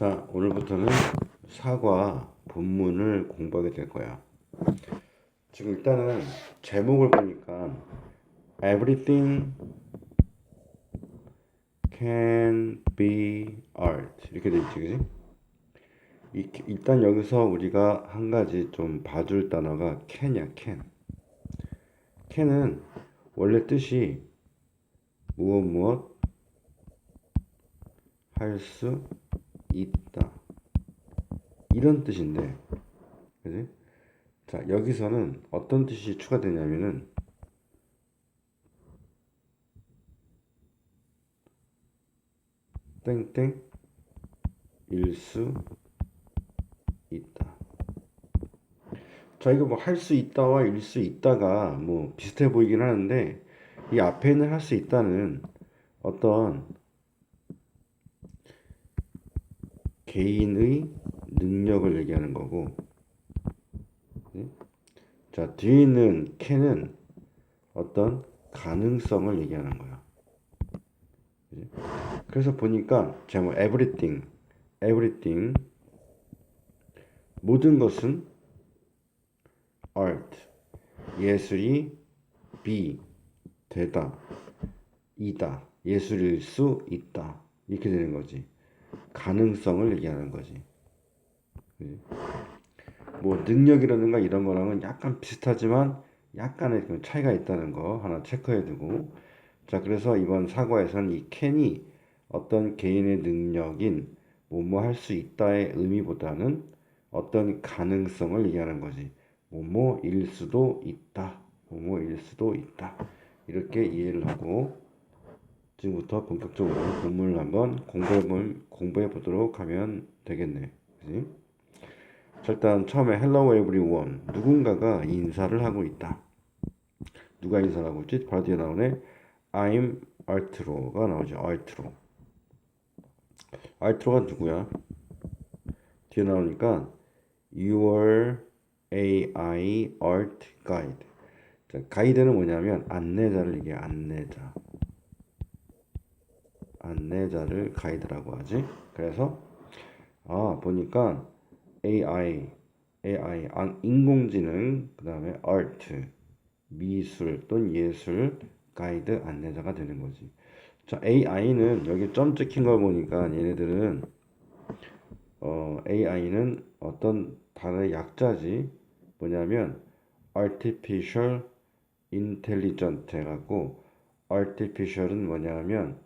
자, 오늘부터는 사과 본문을 공부하게 될 거야. 지금 일단은 제목을 보니까 Everything can be art 이렇게 돼 있지, 그지? 이- 일단 여기서 우리가 한 가지 좀 봐줄 단어가 can이야, can. can은 원래 뜻이 무엇 무엇 할 수 있다. 이런 뜻인데, 그지? 자, 여기서는 어떤 뜻이 추가되냐면은, 땡땡 일수 있다. 자, 이거 뭐 할 수 있다와 일 수 있다가 뭐 비슷해 보이긴 하는데, 이 앞에 있는 할 수 있다는 어떤 개인의 능력을 얘기하는 거고, 네? 자, 뒤에 있는 can은 어떤 가능성을 얘기하는 거야. 그래서 보니까 제목 everything, everything 모든 것은 art 예술이 be 되다 이다 예술일 수 있다 이렇게 되는 거지 가능성을 얘기하는 거지. 그지? 뭐 능력이라든가 이런 거랑은 약간 비슷하지만 약간의 그 차이가 있다는 거 하나 체크해 두고. 자 그래서 이번 사과에서는 이 캔이 어떤 개인의 능력인 뭐뭐 할 수 있다의 의미보다는 어떤 가능성을 얘기하는 거지. 뭐뭐일 수도 있다. 뭐뭐일 수도 있다. 이렇게 이해를 하고 지금부터 본격적으로 본문을 한번 공부해, 공부해 보도록 하면 되겠네? 자, 일단 처음에 hello everyone 누군가가 인사를 하고 있다. 누가 인사를 하고 있지? 바로 뒤에 나오네 I'm Arturo가 나오죠. Arturo. Arturo가 누구야? 뒤에 나오니까 Your AI Art Guide. 자, 가이드는 뭐냐면 안내자를 얘기해. 안내자. 안내자를 가이드라고 하지. 그래서 아 보니까 AI, AI, 안- 인공지능, 그 다음에 art, 미술 또는 예술 가이드 안내자가 되는 거지. 자, AI는 여기 점 찍힌 걸 보니까 얘네들은 어, AI는 어떤 단어의 약자지. 뭐냐면 artificial intelligent 해갖고 artificial은 뭐냐면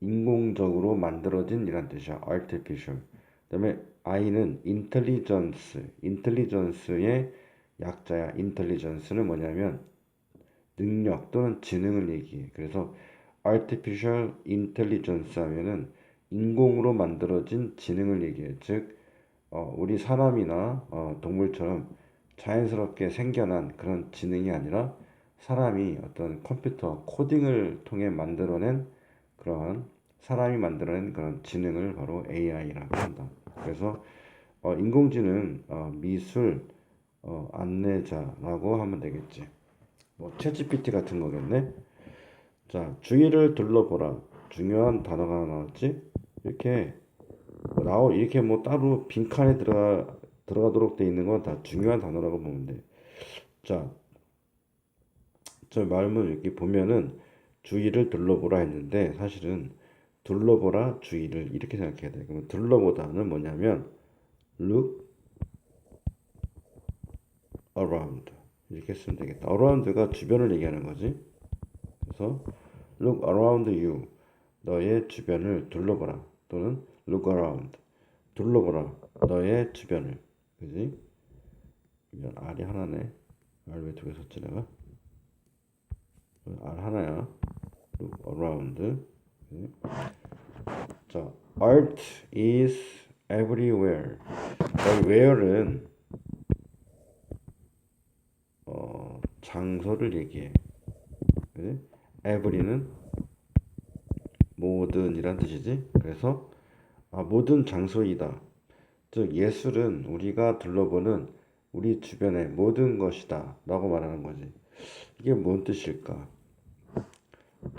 인공적으로 만들어진 이란 뜻이야. artificial. 그다음에 I는 intelligence, intelligence의 약자야. intelligence는 뭐냐면 능력 또는 지능을 얘기해. 그래서 artificial intelligence 하면은 인공으로 만들어진 지능을 얘기해. 즉, 어, 우리 사람이나 어, 동물처럼 자연스럽게 생겨난 그런 지능이 아니라 사람이 어떤 컴퓨터 코딩을 통해 만들어낸 그러한 사람이 만들어낸 그런 지능을 바로 AI라고 한다. 그래서 어, 인공지능, 어, 미술, 어, 안내자라고 하면 되겠지. 뭐 챗GPT 같은 거겠네. 자, 주위를 둘러보라. 중요한 단어가 나왔지? 이렇게 뭐 나오 이렇게 뭐 따로 빈 칸에 들어가 들어가도록 돼 있는 건 다 중요한 단어라고 보면 돼. 자, 저 말문 이렇게 보면은 주위를 둘러보라 했는데 사실은 둘러보라 주위를 이렇게 생각해야 돼. 그러면 둘러보다는 뭐냐면 look around 이렇게 쓰면 되겠다. around가 주변을 얘기하는 거지. 그래서 look around you 너의 주변을 둘러보라 또는 look around 둘러보라 너의 주변을 그지? 이건 R이 하나네. R 왜 두 개 썼지 내가? R 하나야. Around 그지? 자, art is everywhere. 여기 where는 어, 장소를 얘기해. 그지? every는 모든이란 뜻이지. 그래서 아, 모든 장소이다. 즉 예술은 우리가 둘러보는 우리 주변의 모든 것이다. 라고 말하는 거지. 이게 뭔 뜻일까?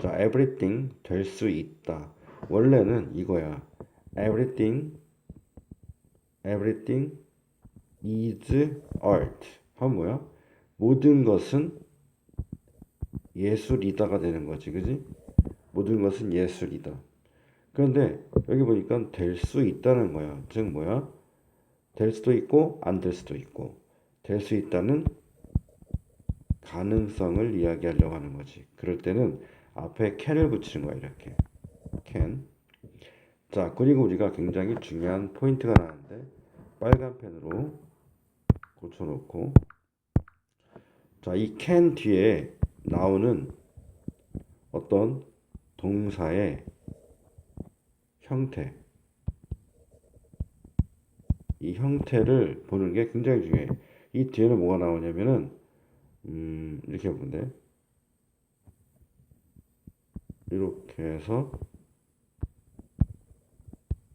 자, everything 될 수 있다. 원래는 이거야. everything everything is art. 하면 뭐야? 모든 것은 예술이다가 되는 거지, 그지? 모든 것은 예술이다. 그런데 여기 보니까 될 수 있다는 거야. 즉 뭐야? 될 수도 있고 안 될 수도 있고 될 수 있다는 가능성을 이야기하려고 하는 거지. 그럴 때는 앞에 can을 붙이는 거야, 이렇게. can. 자, 그리고 우리가 굉장히 중요한 포인트가 나는데 빨간 펜으로 고쳐놓고 자, 이 can 뒤에 나오는 어떤 동사의 형태 이 형태를 보는 게 굉장히 중요해. 이 뒤에는 뭐가 나오냐면은 음, 이렇게 보면 돼. 이렇게 해서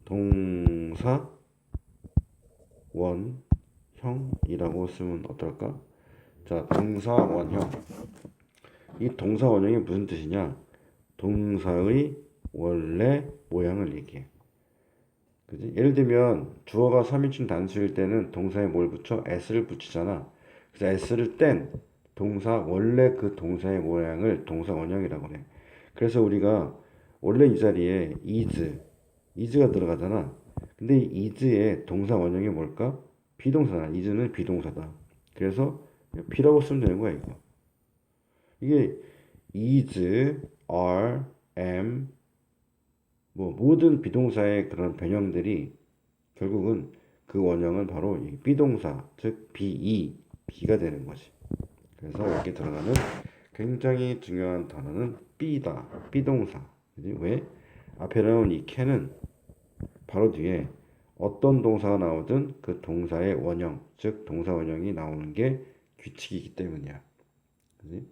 동사 원형이라고 쓰면 어떨까? 자, 동사 원형. 이 동사 원형이 무슨 뜻이냐? 동사의 원래 모양을 얘기해. 그지? 예를 들면 주어가 3인칭 단수일 때는 동사에 뭘 붙여? s를 붙이잖아. 그래서 s를 뗀 동사 원래 그 동사의 모양을 동사 원형이라고 해. 그래서 우리가 원래 이 자리에 is, is가 들어가잖아. 근데 이 is의 동사 원형이 뭘까? 비동사다. is는 비동사다. 그래서 P라고 쓰면 되는 거야, 이거. 이게 is, are, am, 뭐 모든 비동사의 그런 변형들이 결국은 그 원형은 바로 이 비동사, 즉 be, be가 되는 거지. 그래서 여기 들어가는 굉장히 중요한 단어는 be다, 비동사. 그지? 왜? 앞에 나온 이 can은 바로 뒤에 어떤 동사가 나오든 그 동사의 원형, 즉 동사 원형이 나오는 게 규칙이기 때문이야. 그지?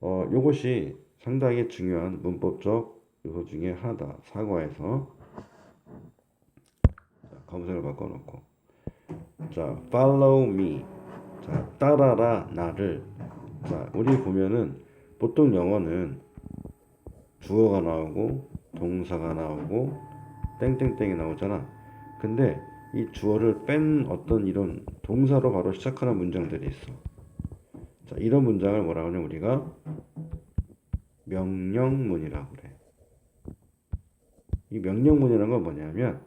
어, 요것이 상당히 중요한 문법적 요소 중에 하나다. 사과에서 자, 검색을 바꿔놓고 자, follow me. 자, 따라라 나를. 자, 우리 보면은 보통 영어는 주어가 나오고 동사가 나오고 땡땡땡이 나오잖아. 근데 이 주어를 뺀 어떤 이런 동사로 바로 시작하는 문장들이 있어. 자, 이런 문장을 뭐라고 하냐 우리가 명령문이라고 그래. 이 명령문이라는 건 뭐냐면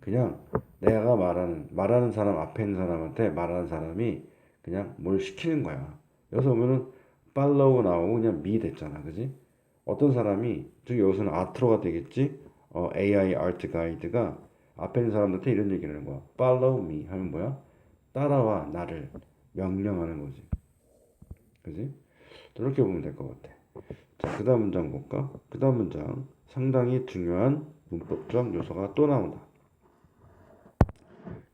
그냥 내가 말하는 말하는 사람 앞에 있는 사람한테 말하는 사람이 그냥 뭘 시키는 거야. 여기서 보면은 팔로우 나오고 그냥 미 됐잖아, 그지? 어떤 사람이 즉 여기서는 아트로가 되겠지? 어, AI 아트 가이드가 앞에 있는 사람한테 이런 얘기를 하는 거야. Follow me 하면 뭐야? 따라와 나를 명령하는 거지. 그지? 이렇게 보면 될 것 같아. 자, 그 다음 문장 볼까? 그 다음 문장 상당히 중요한 문법적 요소가 또 나온다.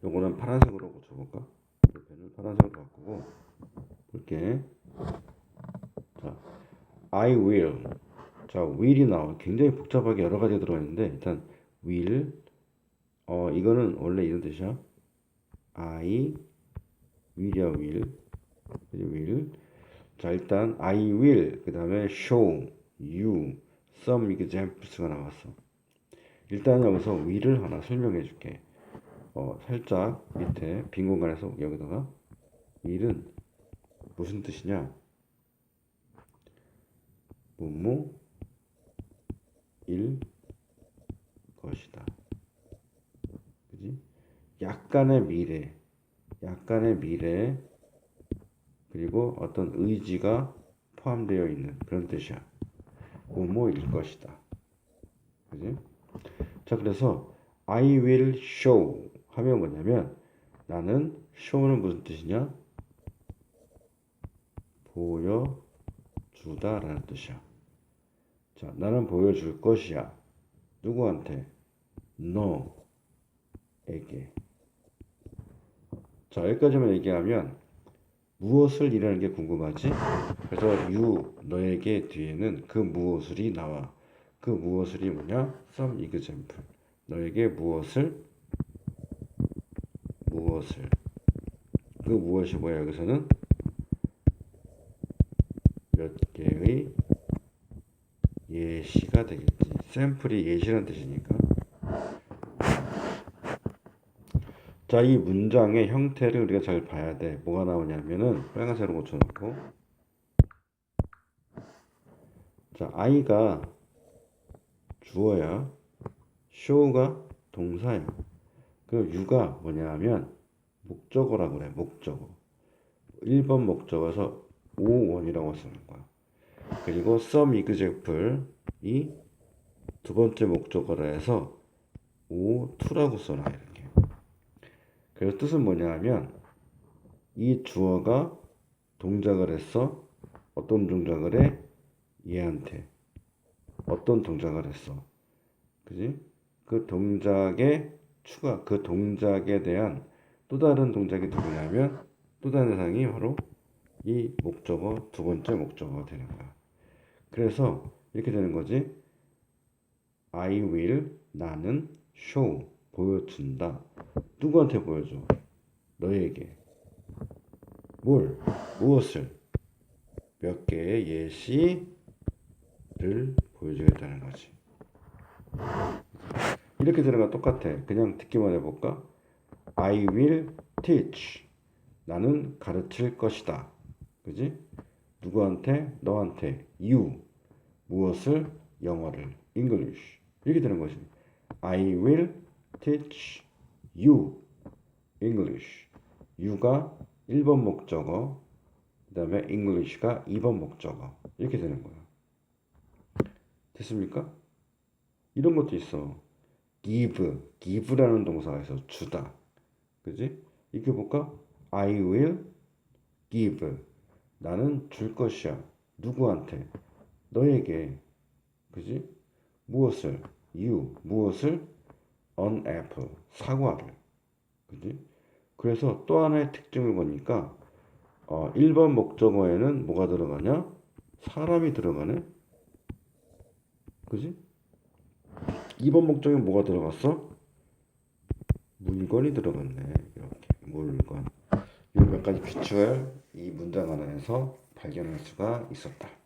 요거는 파란색으로 고쳐볼까? 펜을 파란색으로 바꾸고 볼게. 자, I will. 자, will이 나와. 굉장히 복잡하게 여러 가지 들어있는데 일단 will. 어, 이거는 원래 이런 뜻이야. I will. 그지 will. 자, 일단 I will. 그 다음에 show you some examples가 나왔어. 일단 여기서 will을 하나 설명해 줄게. 어, 살짝 밑에 빈 공간에서 여기다가 will은 무슨 뜻이냐? 뭐뭐 일 것이다. 그지? 약간의 미래, 약간의 미래, 그리고 어떤 의지가 포함되어 있는 그런 뜻이야. 뭐뭐일 것이다. 그지? 자, 그래서 I will show 하면 뭐냐면 나는 show는 무슨 뜻이냐? 보여주다라는 뜻이야. 자, 나는 보여줄 것이야. 누구한테? 너에게. 자, 여기까지만 얘기하면 무엇을 이라는 게 궁금하지? 그래서 you, 너에게 뒤에는 그 무엇을이 나와. 그 무엇을이 뭐냐? some example. 너에게 무엇을 무엇을 그 무엇이 뭐야 여기서는 몇 개의 예시가 되겠지. 샘플이 예시란 뜻이니까. 자, 자, 이 문장의 형태를 우리가 잘 봐야 돼. 뭐가 나오냐면은 빨간색으로 고쳐놓고. 자, I가 주어야, show가 동사야. 그 you가 뭐냐면 목적어라고 그래. 목적어. 1번 목적어에서 O1이라고 쓰는 거야. 그리고 some example이 두 번째 목적어라 해서 O2라고 써놔 이렇게. 그래서 뜻은 뭐냐 하면 이 주어가 동작을 했어. 어떤 동작을 해? 얘한테. 어떤 동작을 했어. 그지? 그 동작의 추가, 그 동작에 대한 또 다른 동작이 누구냐면 또 다른 대상이 바로 이 목적어 두 번째 목적어가 되는 거야. 그래서 이렇게 되는 거지. I will 나는 show 보여준다. 누구한테 보여줘? 너에게. 뭘? 무엇을? 몇 개의 예시를 보여주겠다는 거지. 이렇게 되는 거 똑같아. 그냥 듣기만 해볼까? I will teach. 나는 가르칠 것이다. 그지? 누구한테? 너한테. You. 무엇을? 영어를. English. 이렇게 되는 거지. I will teach you English. you가 1번 목적어, 그 다음에 English가 2번 목적어. 이렇게 되는 거야. 됐습니까? 이런 것도 있어. give, give라는 있어. 주다. 그지? 이렇게 볼까? I will give. 나는 줄 것이야. 누구한테? 너에게. 그지? 무엇을? you. 무엇을? an apple. 사과를. 그지? 그래서 또 하나의 특징을 보니까 어, 1번 목적어에는 뭐가 들어가냐? 사람이 들어가네. 그지? 2번 목적에 뭐가 들어갔어? 물건이 들어갔네. 이렇게 물건. 몇 가지 규칙을 이 문장 안에서 발견할 수가 있었다.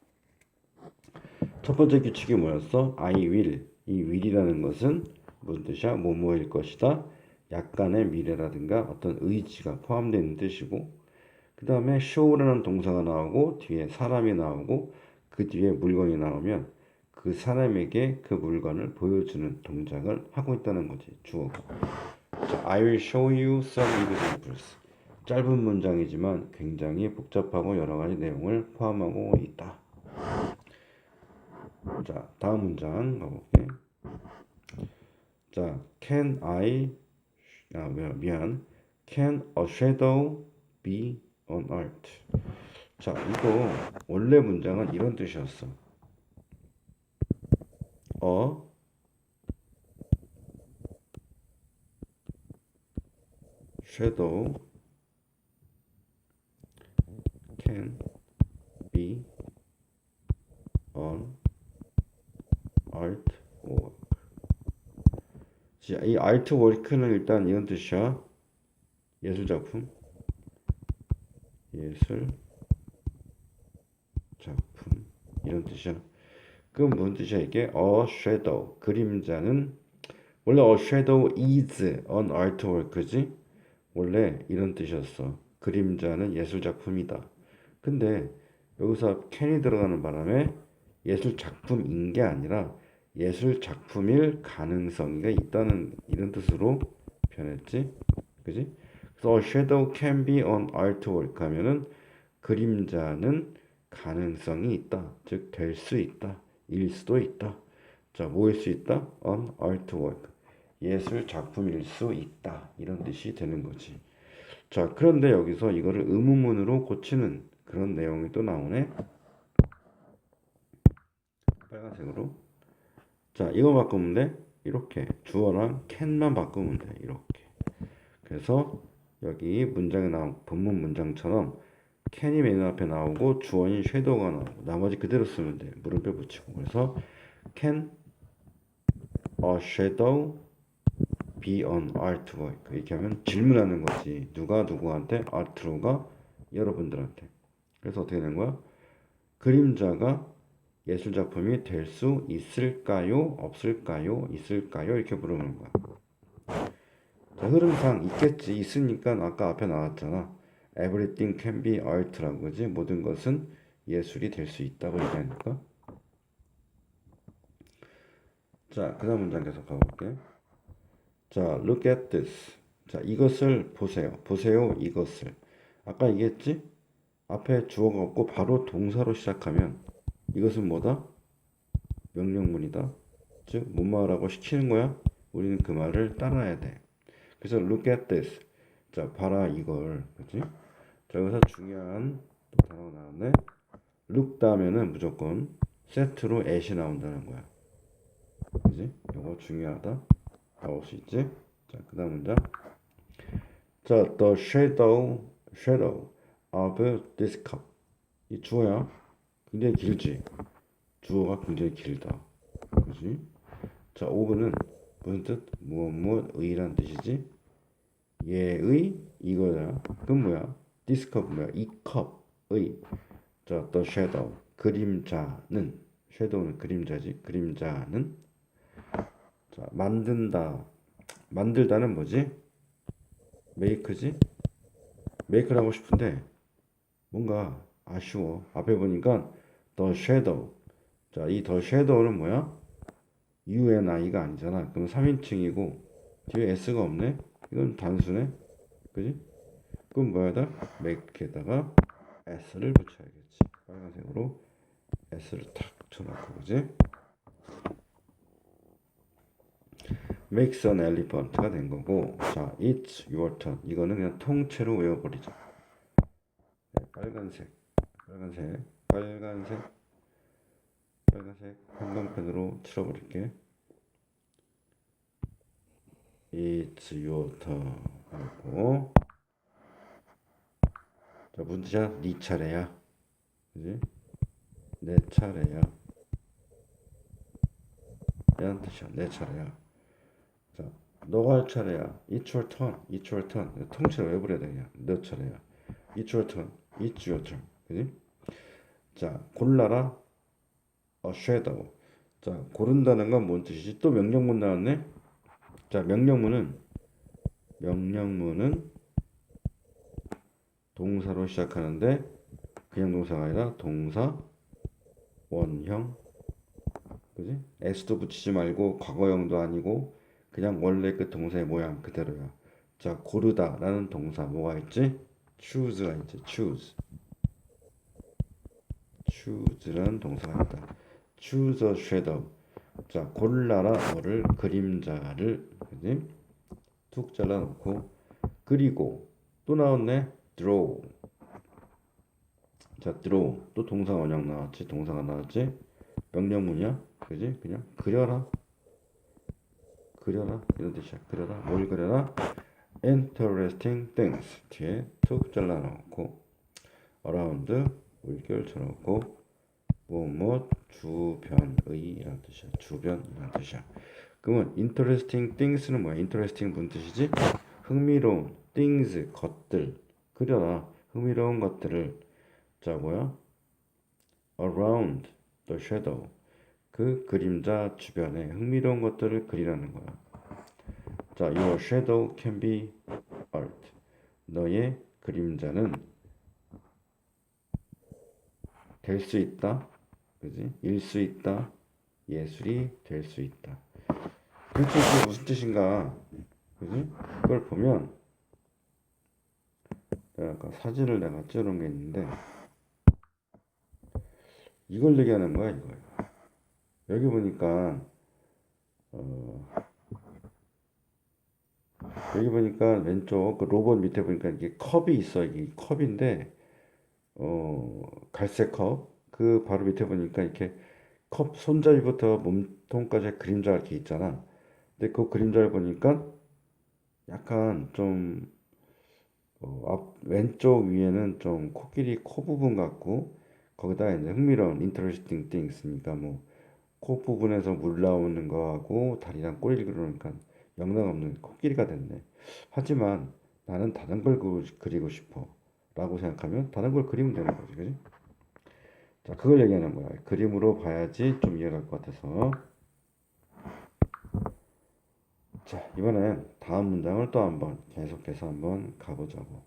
첫 번째 규칙이 뭐였어? I will. 이 will이라는 것은 무슨 뜻이야? 뭐뭐일 것이다. 약간의 미래라든가 어떤 의지가 있는 뜻이고 그 다음에 show라는 동사가 나오고 뒤에 사람이 나오고 그 뒤에 물건이 나오면 그 사람에게 그 물건을 보여주는 동작을 하고 있다는 거지 주어가 자, I will show you some examples 짧은 문장이지만 굉장히 복잡하고 여러 가지 내용을 포함하고 있다 자 다음 문장 가볼게. 자 can I 아 미안, can a shadow be on earth 자 이거 원래 문장은 이런 뜻이었어. 어? shadow can be on artwork. 자, 이 artwork는 일단 이런 뜻이야. 예술 작품. 예술 작품. 이런 뜻이야. 그럼 무슨 뜻이야 이게? A shadow. 그림자는 원래 a shadow is an artwork지? 원래 이런 뜻이었어. 그림자는 예술 작품이다. 근데 여기서 can이 들어가는 바람에 예술 작품인 게 아니라 예술 작품일 가능성이 있다는 이런 뜻으로 변했지. 그지? 그래서 shadow can be an artwork 하면은 그림자는 가능성이 있다. 즉 될 수 있다. 일 수도 있다. 자, 뭐일 수 있다? an artwork. 예술 작품일 수 있다. 이런 뜻이 되는 거지. 자, 그런데 여기서 이거를 의문문으로 고치는 그런 내용이 또 나오네. 빨간색으로. 자, 이거 바꾸면 돼. 이렇게 주어랑 can만 바꾸면 돼. 이렇게. 그래서 여기 문장에 나온 본문 문장처럼 can이 맨 앞에 나오고 주어인 shadow가 나오고 나머지 그대로 쓰면 돼. 물음표 붙이고. 그래서 can a shadow be on artwork 이렇게 하면 질문하는 거지. 누가 누구한테 art가 여러분들한테. 그래서 어떻게 되는 거야? 그림자가 예술 작품이 될 수 있을까요? 없을까요? 있을까요? 이렇게 물어보는 거야. 자, 흐름상 있겠지. 있으니까 아까 앞에 나왔잖아. Everything can be art라고 그지? 모든 것은 예술이 될 수 있다고 얘기하니까. 자, 그 다음 문장 계속 가볼게. 자, look at this. 자, 이것을 보세요. 보세요, 이것을. 아까 얘기했지? 앞에 주어가 없고 바로 동사로 시작하면 이것은 뭐다? 명령문이다. 즉, 뭐뭐하라고 시키는 거야? 우리는 그 말을 따라야 돼. 그래서 look at this. 자, 봐라 이걸. 그지? 자, 여기서 중요한 또 단어가 나왔네. look 다음에는 무조건 세트로 at이 나온다는 거야. 그지? 이거 중요하다. 나올 수 있지? 자, 그 다음 문장. 자, the shadow, shadow of this cup. 이 주어야. 굉장히 길지? 주어가 굉장히 길다. 그지? 자, of는 무슨 뜻? 무엇, 무엇, 의란 뜻이지? 예의, 이거야. 그건 뭐야? cup 뭐야? 이 컵의. 자, the shadow. 그림자는. shadow는 그림자지. 그림자는. 자, 만든다. 만들다는 뭐지? 메이크지? 메이크를 하고 싶은데 뭔가 아쉬워. 앞에 보니까 the shadow. 자, 이 the shadow는 뭐야? UNI가 아니잖아. 그럼 3인칭이고 뒤에 S가 없네? 이건 단수네? 그지? 그럼 뭐야다? make에다가 S를 붙여야겠지. 빨간색으로 S를 탁 쳐놓고 그지? makes an elephant가 된 거고 자 it's your turn 이거는 그냥 통째로 외워버리자 네, 빨간색 빨간색 빨간색 빨간색 형광펜으로 칠해버릴게 it's your turn 하고 자 뜻이야? 네 차례야 그지? 내 차례야 이런 뜻이야 내 차례야 자, 너가 할 차례야. It's your turn. It's your turn. 통째로 왜 버려야 되냐? 너 차례야. It's your turn. It's your turn. 그지? 자, 골라라. A shadow. 자, 고른다는 건 뭔 뜻이지? 또 명령문 나왔네? 자, 명령문은 명령문은 동사로 시작하는데 그냥 동사가 아니라 동사 원형 그지? s도 붙이지 말고 과거형도 아니고 그냥 원래 그 동사의 모양 그대로야. 자, 고르다라는 동사 뭐가 있지? choose가 있지. choose. Choose라는 동사가 있다. choose a shadow. 자, 골라라 뭐를 그림자를 그지? 툭 잘라놓고 그리고 또 나왔네. draw. 자, draw 또 동사 원형 나왔지. 동사가 나왔지. 명령문이야. 그지? 그냥 그려라. 그려라 이런 뜻이야 그려라 뭘 그려라 interesting things 뒤에 툭 잘라놓고 around 물결 쳐놓고 뭐뭐 주변의 이란 뜻이야. 주변 이란 뜻이야. 그러면 interesting things는 뭐야? interesting 무슨 뜻이지? 흥미로운 things 것들. 그려라 흥미로운 것들을. 자 뭐야? around the shadow. 그 그림자 주변에 흥미로운 것들을 그리라는 거야. 자, your shadow can be art. 너의 그림자는 될 수 있다. 그지? 일 수 있다. 예술이 될 수 있다. 그렇게 그게 무슨 뜻인가? 그지? 그걸 보면 내가 아까 사진을 내가 찍어놓은 게 있는데 이걸 얘기하는 거야, 이거야. 여기 보니까 어, 여기 보니까 왼쪽 그 로봇 밑에 보니까 이게 컵이 있어 이게 컵인데 어 갈색 컵 그 바로 밑에 보니까 이렇게 컵 손잡이부터 몸통까지 그림자 이렇게 있잖아 근데 그 그림자를 보니까 약간 좀 어, 앞, 왼쪽 위에는 좀 코끼리 코 부분 같고 거기다 이제 흥미로운 interesting things,니까 뭐 코 부분에서 물 나오는 거하고 다리랑 꼬리를 그리니까 영락 없는 코끼리가 됐네. 하지만 나는 다른 걸 그- 그리고 싶어. 라고 생각하면 다른 걸 그리면 되는 거지. 그지? 자, 그걸 얘기하는 거야. 그림으로 봐야지 좀 이해가 갈 것 같아서. 자, 이번엔 다음 문장을 또 한번 계속해서 한번 가보자고.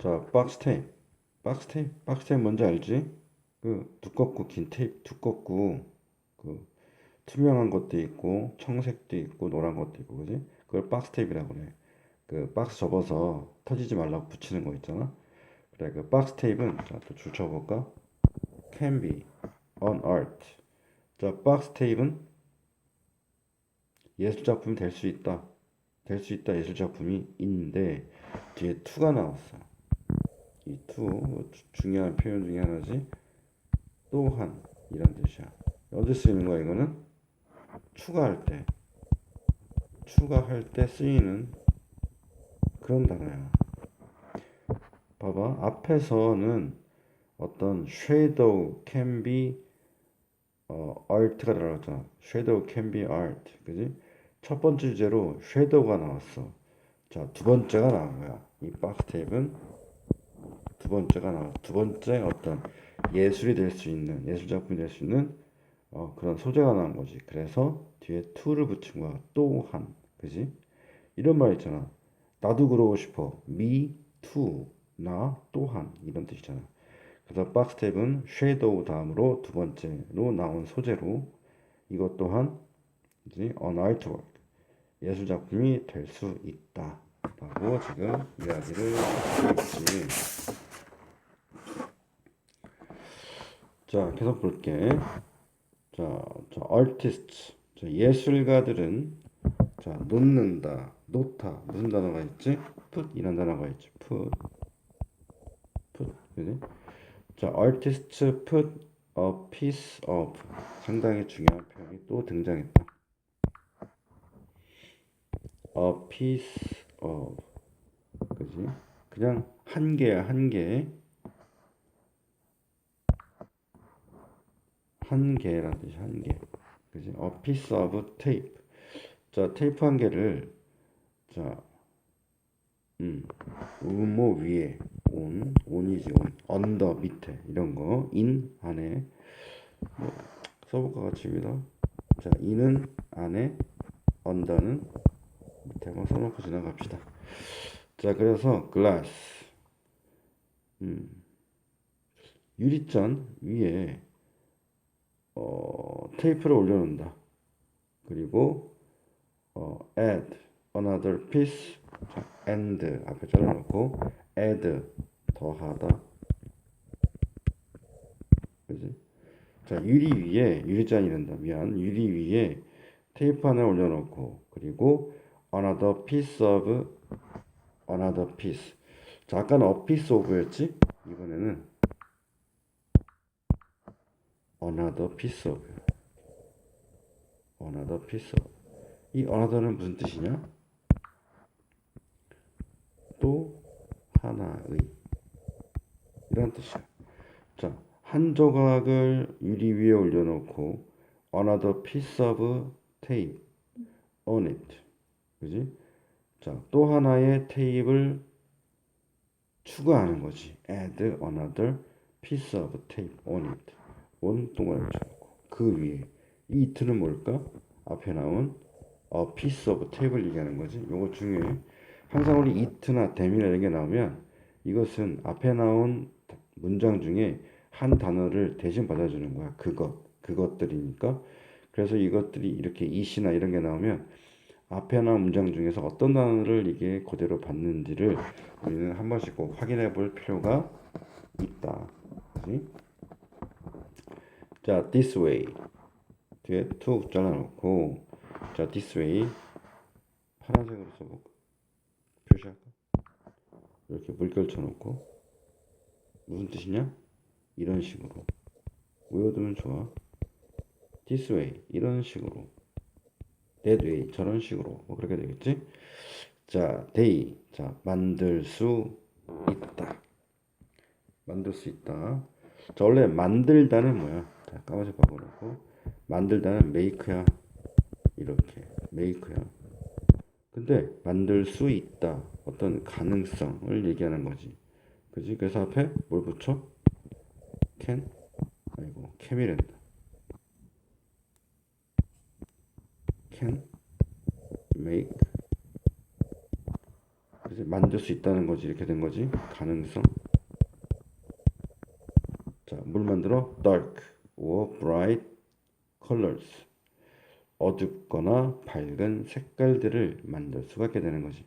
자, 박스 테이프. 박스 테이프, 박스 테이프 뭔지 알지? 그 두껍고 긴 테이프, 두껍고 그 투명한 것도 있고 청색도 있고 노란 것도 있고 그지? 그걸 박스 테이프라고 그래. 그 박스 접어서 터지지 말라고 붙이는 거 있잖아. 그래, 그 박스 테이프는 자, 또 줄 쳐볼까? Can be on art. 자, 박스 테이프는 예술 작품이 될 수 있다. 될 수 있다 예술 작품이 있는데 뒤에 to가 나왔어. 이 to 중요한 표현 중에 하나지. 또한 이런 뜻이야. 어디 쓰이는 거야 이거는? 추가할 때. 추가할 때 쓰이는 그런 단어야. 봐봐. 앞에서는 어떤 shadow can be 어, art가 들어갔잖아. shadow can be art. 그지? 첫 번째 주제로 shadow가 나왔어. 자, 두 번째가 나온 거야. 이 박스 탭은 두 번째가 나와. 두 번째 어떤 예술이 될 수 있는, 예술 작품이 될 수 있는 어, 그런 소재가 나온 거지. 그래서 뒤에 to를 붙인 거야. 또한. 그지? 이런 말 있잖아. 나도 그러고 싶어. me too. 나 또한. 이런 뜻이잖아. 그래서 박스 탭은 shadow 다음으로 두 번째로 나온 소재로 이것 또한 이제 on artwork 예술 작품이 될 수 있다 라고 지금 이야기를 하고 있지 자 계속 볼게 자, 자 artist 자, 예술가들은 자 놓는다 놓다 무슨 단어가 있지 put 이런 단어가 있지 put put 그지 자, artists put a piece of 상당히 중요한 표현이 또 등장했다. a piece of 그지? 그냥 한 개야 한 개. 한 개라는 뜻이 한 개. 그지? a piece of tape. 자, 테이프 한 개를 자, 음, 음모 위에 온, 온이지 온, 언더 밑에 이런 거, 인 안에 뭐 써볼까 같이 여기다. 자, 인은 안에, 언더는 밑에 한번 써놓고 지나갑시다. 자, 그래서 glass, 음, 유리잔 위에 어, 테이프를 올려놓는다. 그리고 어, add another piece 자, and 앞에 잘라놓고 add 더하다 그지? 자 유리 위에 유리잔이 된다 미안 유리 위에 테이프 하나 올려놓고 그리고 another piece of another piece 자 아까는 a piece of였지 이번에는 another piece of another piece of 이 another는 무슨 뜻이냐? 또 하나의 이런 뜻이야. 자, 한 조각을 유리 위에 올려놓고 another piece of tape on it. 그지? 자, 또 하나의 테이프를 추가하는 거지. add another piece of tape on it. on 동그라미 쳐놓고 그 위에 이 it는 뭘까? 앞에 나온 a piece of 얘기하는 거지. 요거 중요해. 항상 우리 it나 them이나 이런 게 나오면 이것은 앞에 나온 문장 중에 한 단어를 대신 받아주는 거야. 그것, 그것들이니까. 그래서 이것들이 이렇게 it이나 이런 게 나오면 앞에 나온 문장 중에서 어떤 단어를 이게 그대로 받는지를 우리는 한 번씩 꼭 확인해 볼 필요가 있다. 그치? 자, this way. 뒤에 툭 잘라놓고, 자, this way. 파란색으로 써볼까? 표시할까? 이렇게 물결 쳐놓고 무슨 뜻이냐? 이런 식으로 외워두면 좋아. This way 이런 식으로 That way 저런 식으로 뭐 그렇게 되겠지? 자, they 자 만들 수 있다. 만들 수 있다. 자 원래 만들다는 뭐야? 자 까만색 바꿔놓고 만들다는 make야. 이렇게 make야. 근데 만들 수 있다. 어떤 가능성을 얘기하는 거지. 그지? 그래서 앞에 뭘 붙여? can? 아이고, cam이란다. can make 그래서 만들 수 있다는 거지 이렇게 된 거지 가능성 자 뭘 만들어 dark or bright colors 어둡거나 밝은 색깔들을 만들 있게 되는 거지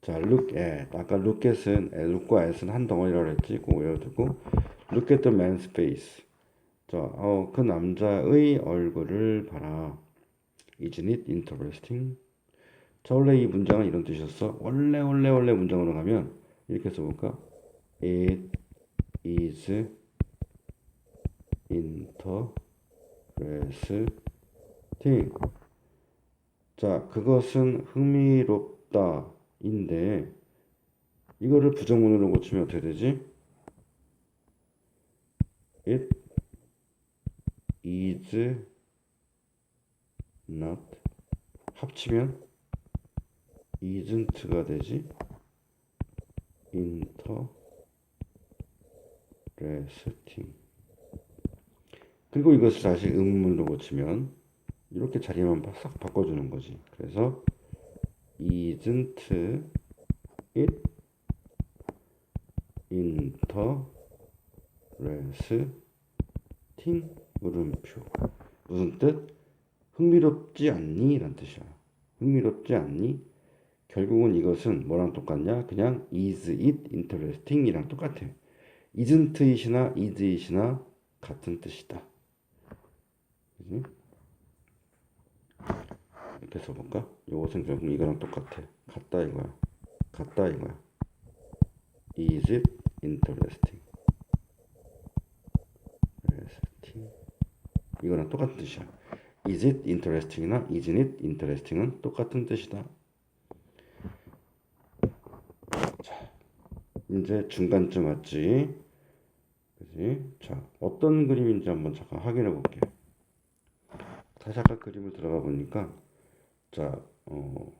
자 look 아까 at은 look과 at은 한 덩어리라고 했지 그거 외워두고 look at the man's face 자, 어, 그 남자의 얼굴을 봐라. Isn't it interesting? 자, 원래 이 문장은 이런 뜻이었어. 원래, 원래, 원래 문장으로 가면 이렇게 써볼까? It is interesting. 자, 그것은 흥미롭다. 인데, 이거를 부정문으로 고치면 어떻게 되지? It is not 합치면 isn't가 되지 interesting 그리고 이것을 다시 의문문으로 고치면 이렇게 자리만 싹 바꿔주는 거지 그래서 isn't it interesting 물음표 무슨 뜻? 흥미롭지 않니? 라는 뜻이야 흥미롭지 않니? 결국은 이것은 뭐랑 똑같냐? 그냥 is it interesting 이랑 똑같아 isn't it이나 is it이나 같은 뜻이다 그지? 이렇게 써볼까? 이것은 결국 이거랑 똑같아 같다 이거야 같다 이거야 is it interesting 이거랑 똑같은 뜻이야. Is it interesting이나 isn't it interesting은 똑같은 뜻이다. 자, 이제 중간쯤 왔지. 그지? 자, 어떤 그림인지 한번 잠깐 확인해 볼게. 다시 아까 그림을 들어가 보니까, 자, 어,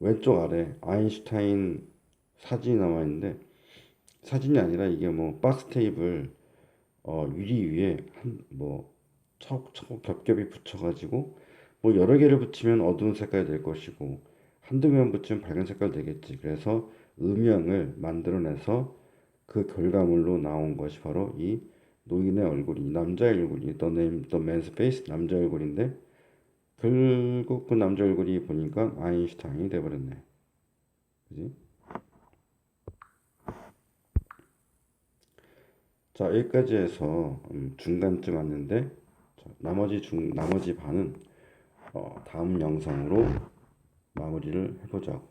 왼쪽 아래 아인슈타인 사진이 남아 있는데, 사진이 아니라 이게 뭐 박스 테이블 어, 유리 위에 한뭐 차곡차곡 겹겹이 붙여가지고 뭐 여러 개를 붙이면 어두운 색깔이 될 것이고 한두 개만 붙이면 밝은 색깔 되겠지. 그래서 음영을 만들어내서 그 결과물로 나온 것이 바로 이 노인의 얼굴이 남자의 얼굴이 the man's face 남자 얼굴인데 결국 그 남자 얼굴이 보니까 아인슈타인이 돼버렸네. 그지? 자 여기까지 해서 음, 중간쯤 왔는데 자, 나머지 중 나머지 반은 어, 다음 영상으로 마무리를 해보자고.